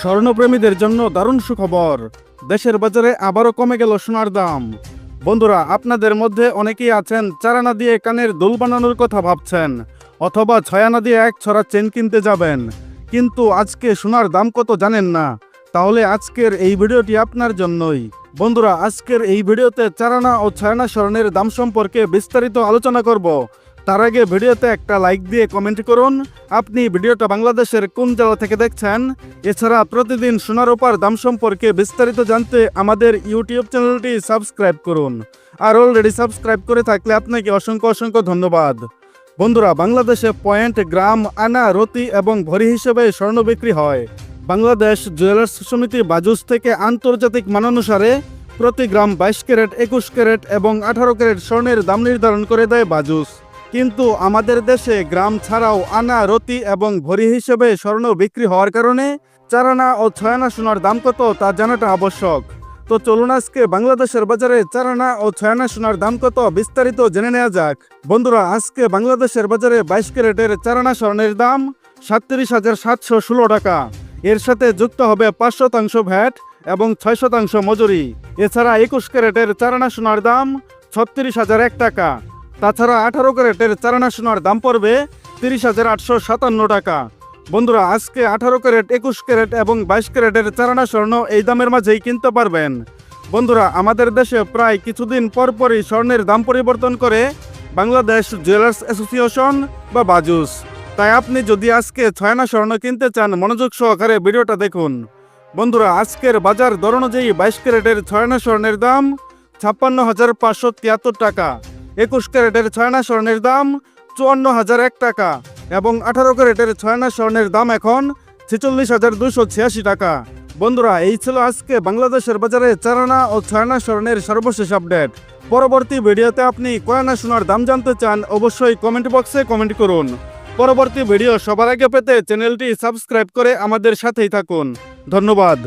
স্বর্ণপ্রেমীদের জন্য দারুণ সুখবর। দেশের বাজারে আবারও কমে গেল সোনার দাম। বন্ধুরা, আপনাদের মধ্যে অনেকেই আছেন চারানা দিয়ে কানের দোল বানানোর কথা ভাবছেন, অথবা ছয়ানা দিয়ে এক ছড়া চেন কিনতে যাবেন। কিন্তু আজকে সোনার দাম কত জানেন না? তাহলে আজকের এই ভিডিওটি আপনার জন্যই। বন্ধুরা, আজকের এই ভিডিওতে চারানা ও ছয়ানা স্বর্ণের দাম সম্পর্কে বিস্তারিত আলোচনা করব। তার আগে ভিডিওতে একটা লাইক দিয়ে কমেন্ট করুন। আপনি ভিডিওটা বাংলাদেশের কোন জেলা থেকে দেখছেন? এছাড়া প্রতিদিন সোনার ওপার দাম সম্পর্কে বিস্তারিত জানতে আমাদের ইউটিউব চ্যানেলটি সাবস্ক্রাইব করুন। আর অলরেডি সাবস্ক্রাইব করে থাকলে আপনাকে অসংখ্য অসংখ্য ধন্যবাদ। বন্ধুরা, বাংলাদেশে পয়েন্ট, গ্রাম, আনা, রতি এবং ভরি হিসেবে স্বর্ণ বিক্রি হয়। বাংলাদেশ জুয়েলার্স সমিতি বাজুস থেকে আন্তর্জাতিক মানানুসারে প্রতি গ্রাম বাইশ ক্যারেট, একুশ ক্যারেট এবং আঠারো ক্যারেট স্বর্ণের দাম নির্ধারণ করে দেয় বাজুস। কিন্তু আমাদের দেশে গ্রাম ছাড়াও আনা রতি এবং ভরি হিসেবে স্বর্ণ বিক্রি হওয়ার কারণে চারানা ও ছয়ানা সোনার দাম কত তা জানাটা আবশ্যক। তো চলুন আজকে বাংলাদেশের বাজারে চারানা ও ছয়ানা সোনার দাম কত বিস্তারিত জেনে নেওয়া যাক। বন্ধুরা, আজকে বাংলাদেশের বাজারে বাইশ ক্যারেটের চারানা স্বর্ণের দাম সাতত্রিশ হাজার সাতশো ষোলো টাকা। এর সাথে যুক্ত হবে পাঁচ শতাংশ ভ্যাট এবং ছয় শতাংশ মজুরি। এছাড়া একুশ ক্যারেটের চারানা সোনার দাম ছত্রিশ হাজার এক টাকা। তাছাড়া আঠারো ক্যারেটের চারানা সোনার দাম পড়বে তিরিশ হাজার আটশো সাতান্ন টাকা। বন্ধুরা, আজকে আঠারো ক্যারেট, একুশ ক্যারেট এবং বাইশ ক্যারেটের চারানা স্বর্ণ এই দামের মাঝেই কিনতে পারবেন। বন্ধুরা, আমাদের দেশে প্রায় কিছুদিন পরপরই স্বর্ণের দাম পরিবর্তন করে বাংলাদেশ জুয়েলার্স অ্যাসোসিয়েশন বা বাজুস। তাই আপনি যদি আজকে ছয়না স্বর্ণ কিনতে চান, মনোযোগ সহকারে ভিডিওটা দেখুন। বন্ধুরা, আজকের বাজার দর অনুযায়ী বাইশ ক্যারেটের ছয়না স্বর্ণের দাম ছাপ্পান্ন হাজার পাঁচশো তিয়াত্তর টাকা। একুশ ক্যারেটের ছয়না স্বর্ণের দাম চুয়ান্ন হাজার এক টাকা এবং আঠারো ক্যারেটের ছয়না স্বর্ণের দাম এখন ছেচল্লিশ হাজার দুশো ছিয়াশি টাকা। বন্ধুরা, এই ছিল আজকে বাংলাদেশের বাজারে চারানা ও ছয়না স্বর্ণের সর্বশেষ আপডেট। পরবর্তী ভিডিওতে আপনি কয়না সোনার দাম জানতে চান অবশ্যই কমেন্ট বক্সে কমেন্ট করুন। পরবর্তী ভিডিও সবার আগে পেতে চ্যানেলটি সাবস্ক্রাইব করে আমাদের সাথেই থাকুন। ধন্যবাদ।